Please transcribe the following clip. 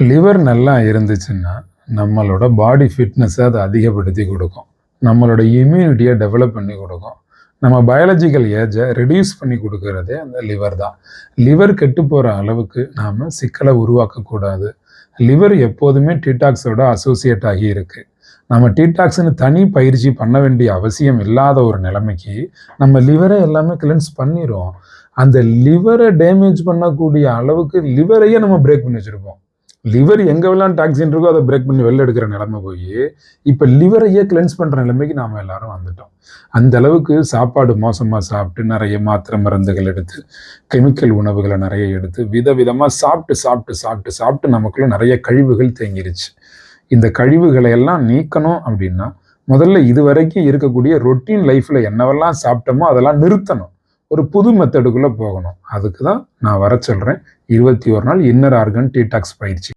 Liver நல்லா இருந்துச்சுன்னா நம்மளோட பாடி ஃபிட்னஸை அதை அதிகப்படுத்தி கொடுக்கும். நம்மளோட இம்யூனிட்டியை டெவலப் பண்ணி கொடுக்கும். நம்ம பயாலஜிக்கல் ஏஜை ரெடியூஸ் பண்ணி கொடுக்கறதே அந்த லிவர் தான். லிவர் கெட்டு போகிற அளவுக்கு நாம் சிக்கலை உருவாக்கக்கூடாது. லிவர் எப்போதுமே டீடாக்ஸோட அசோசியேட் ஆகி இருக்குது நம்ம டீடாக்ஸ்னு தனி பயிற்சி பண்ண வேண்டிய அவசியம் இல்லாத ஒரு நிலைமைக்கு நம்ம லிவரை எல்லாமே கிளென்ஸ் பண்ணிடுவோம் அந்த லிவரை டேமேஜ் பண்ணக்கூடிய அளவுக்கு லிவரையே நம்ம பிரேக் பண்ணி வச்சுருப்போம். லிவர் எங்கெல்லாம் டாக்ஸின் இருக்கோ அதை பிரேக் பண்ணி வெளில எடுக்கிற நிலைமை போய் இப்போ லிவரையே கிளென்ஸ் பண்ணுற நிலைமைக்கு நாம் எல்லாரும் வந்துட்டோம். அந்த அளவுக்கு சாப்பாடு மோசமாக சாப்பிட்டு நிறைய மாத்திரை மருந்துகள் எடுத்து கெமிக்கல் உணவுகளை நிறைய எடுத்து விதவிதமாக சாப்பிட்டு சாப்பிட்டு சாப்பிட்டு சாப்பிட்டு நமக்குள்ள நிறைய கழிவுகள் தேங்கிருச்சு. இந்த கழிவுகளை எல்லாம் நீக்கணும் அப்படின்னா முதல்ல இது வரைக்கும் இருக்கக்கூடிய ரொட்டீன் லைஃப்பில் என்னவெல்லாம் சாப்பிட்டோமோ அதெல்லாம் நிறுத்தணும். ஒரு புது மெத்தடுக்குள்ளே போகணும். அதுக்கு தான் நான் வர சொல்கிறேன் இருபத்தி ஒரு நாள் இன்னர் ஆர்கன் டீடாக்ஸ் பயிற்சி.